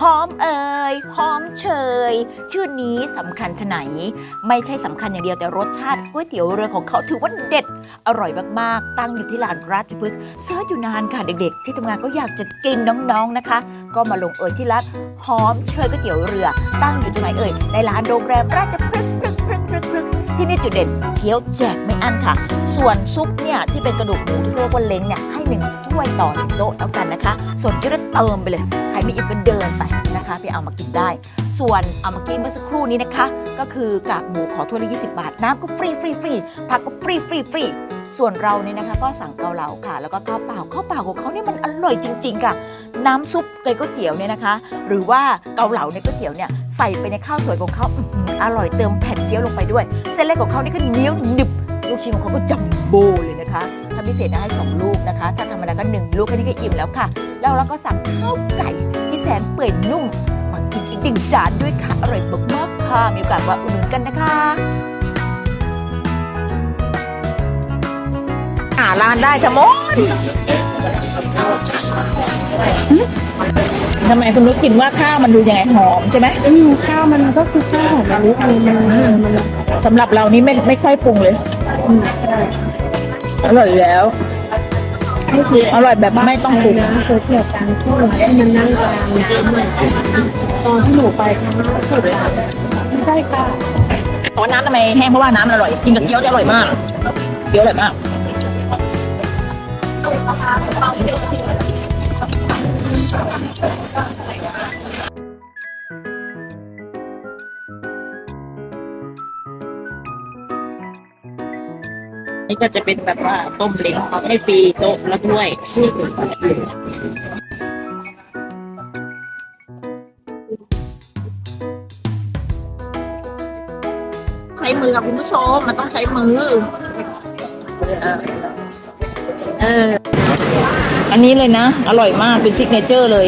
หอมเอ่ยหอมเชย ชื่อนี้สำคัญชะไหน ไม่ใช่สำคัญอย่างเดียวแต่รสชาติก๋วยเตี๋ยวเรือของเขาถือว่าเด็ด อร่อยมากๆ ตั้งอยู่ที่ลานราชพฤกษ์เสิร์ชอยู่นานค่ะเด็กๆ ที่ทำงานก็อยากจะกินน้องๆนะคะ ก็มาลงเอ่ยที่ร้านหอมเชยก๋วยเตี๋ยวเรือ ตั้งอยู่ตรงไหนเอ่ยในร้านโรงแรมราชพฤกษ์ ที่นี่จุดเด่นเกี๊ยวแจกไม่อั้นค่ะ ส่วนซุปเนี่ยที่เป็นกระดูกหมูที่เรียกว่าเล้งเนี่ยให้หนึ่งถ้วยต่อหนึ่งโต๊ะแล้วกันนะคะ ส่วนเกี๊ยวเนี่ยเติมไปเลย ใครไม่อิ่มก็เดินไปนะคะไปเอามากินได้ ส่วนเอามากินเมื่อสักครู่นี้นะคะ ก็คือกากหมูขอถ้วยละ20 บาท น้ำก็ฟรีฟรีฟรีผักก็ฟรีฟรีฟรี ส่วนเราเนี่ยนะคะก็สั่งเกาเหลาค่ะ แล้วก็ข้าวเปล่าข้าวเปล่าของเขาเนี่ยมันอร่อยจริง ๆ ค่ะ น้ำซุปในก๋วยเตี๋ยวเนี่ยนะคะ หรือว่าเกาเหลาในก๋วยเตี๋ยวเนี่ยใส่ไปในข้าวสวยของเขาออหืออร่อยเติมแผ่นเกี๊ยวลงไปด้วย เส้นเล็กของเขานี่ก็เหนียวหนึบลูกชิ้นของเขาก็จัมโบ้เลยนะคะถ้าพิเศษนะให้ 2 ลูกนะคะ ถ้าธรรมดาก็ 1 ลูกแค่นี้ก็อิ่มแล้วค่ะ แล้วเราก็สั่งข้าวไก่ที่แสนเปื่อยนุ่มมากินอีกหนึ่งจานด้วยค่ะ อร่อยมากๆค่ะ มีโอกาสว่าอุดหนุนกันนะคะ ร้านได้ทั้งหมดทำไมคุณนุชกินว่าข้าวมันดูยังไงหอมใช่ไหมอืมข้าวมันก็คือข้าวหอมมะลิมันมันมันสำหรับเรานี่ไม่ไม่ค่อยปรุงเลยอืมใช่อร่อยอยู่แล้วนี่คืออร่อยแบบไม่ต้องปรุงนะเคยเที่ยวกันทั่วที่มันนั่งกลางตอนที่หนูไปครั้งแรกสุดอะไม่ใช่ค่ะเพราะน้ำทำไมแห้งเพราะว่าน้ำมันอร่อยกินกับเกี๊ยวจะอร่อยมาก เกี๊ยวอร่อยมาก นี่ก็จะเป็นแบบว่าต้มเล้งให้ฟรีโต๊ะและถ้วยใช้มือค่ะคุณผู้ชมมันต้องใช้มือ เออ อันนี้เลยนะ อร่อยมากเป็นซิกเนเจอร์เลย